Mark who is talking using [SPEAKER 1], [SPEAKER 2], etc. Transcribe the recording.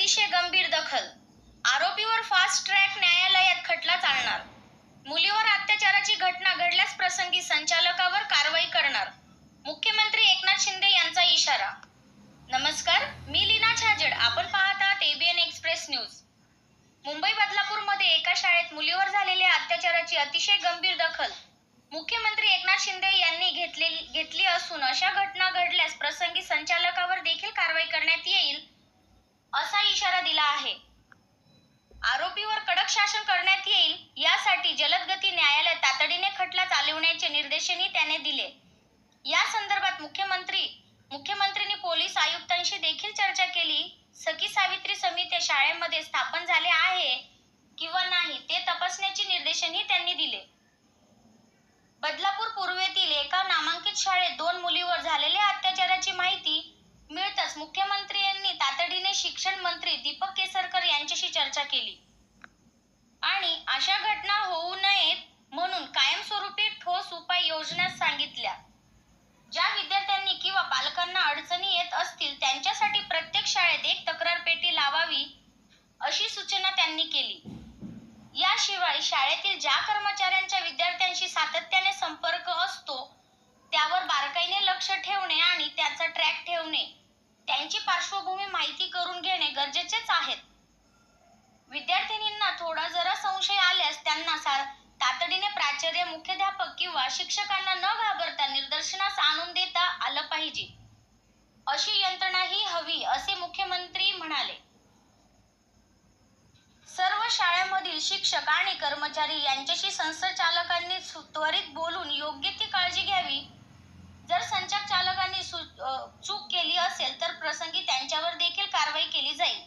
[SPEAKER 1] अतिशय गंभीर दखल. आरोपीवर फास्ट ट्रॅक न्यायालयात खटला चालणार. मुलीवर अत्याचाराची घटना घडल्यास प्रसंगी संचालकावर कारवाई करणार. मुख्यमंत्री एकनाथ शिंदे यांचा इशारा. नमस्कार मी लीना छाजेड. आपण पाहत आहात एबीएन एक्सप्रेस न्यूज मुंबई बदलापूरमध्ये एका शाळेत मुलीवर झालेल्या अत्याचाराची अतिशय गंभीर दखल. मुख्यमंत्री एकनाथ शिंदे यांनी घेतलेली घेतली असून अशा घटना घडल्यास प्रसंगी संचालकावर देखील कारवाई करण्यात येईल असा इशारा दिला आहे आरोपीवर कडक शासन करण्यात येईल यासाठी जलदगती न्यायालय तातडीने खटला चालवण्याचे निर्देशही त्याने दिले. या संदर्भात मुख्यमंत्री मुख्यमंत्र्यांनी पोलीस आयुक्तांशी देखील चर्चा केली. सखी सावित्री समिती शाळेमध्ये स्थापन झाले आहे किंवा नाही ते तपासण्याचे निर्देशही त्यांनी दिले. बदलापूर पूर्वेतील एका नामांकित शाळेत दोन मुलीवर झालेल्या अत्याचाराची माहिती मिळताच मुख्यमंत्री यांनी तातडीने शिक्षण मंत्री दीपक केसरकर यांच्याशी चर्चा केली. योजना सांगितल्या. ज्या विद्यार्थ्यांनी किंवा पालकांना अडचणी येत असतील त्यांच्यासाठी प्रत्येक शाळेत एक तक्रार पेटी लावावी अशी सूचना त्यांनी केली. याशिवाय शाळेतील ज्या कर्मचाऱ्यांच्या विद्यार्थ्यांशी सातत्याने संपर्क असतो त्यावर बारकाईने लक्ष ठेवणे आणि त्याचा ट्रॅक ठेवणे त्यांची पार्श्वभूमी माहिती करून घेणे गरजेचेच आहेत. विद्यार्थिनींना थोडा जरा संशय आल्यास त्यांना सा- प्राचार्य मुख्याध्यापक किंवा शिक्षकांना न घाबरता निदर्शनास आणून देता आलं पाहिजे. अशी यंत्रणाही हवी असे मुख्यमंत्री म्हणाले. सर्व शाळेमधील शिक्षक आणि कर्मचारी यांच्याशी संस्थाचालकांनी चालकांनी त्वरित बोलून योग्य ती काळजी घ्यावी. जर संचालक चालकांनी चूक केली असेल तर प्रसंगी त्यांच्यावर देखील कारवाई केली जाईल.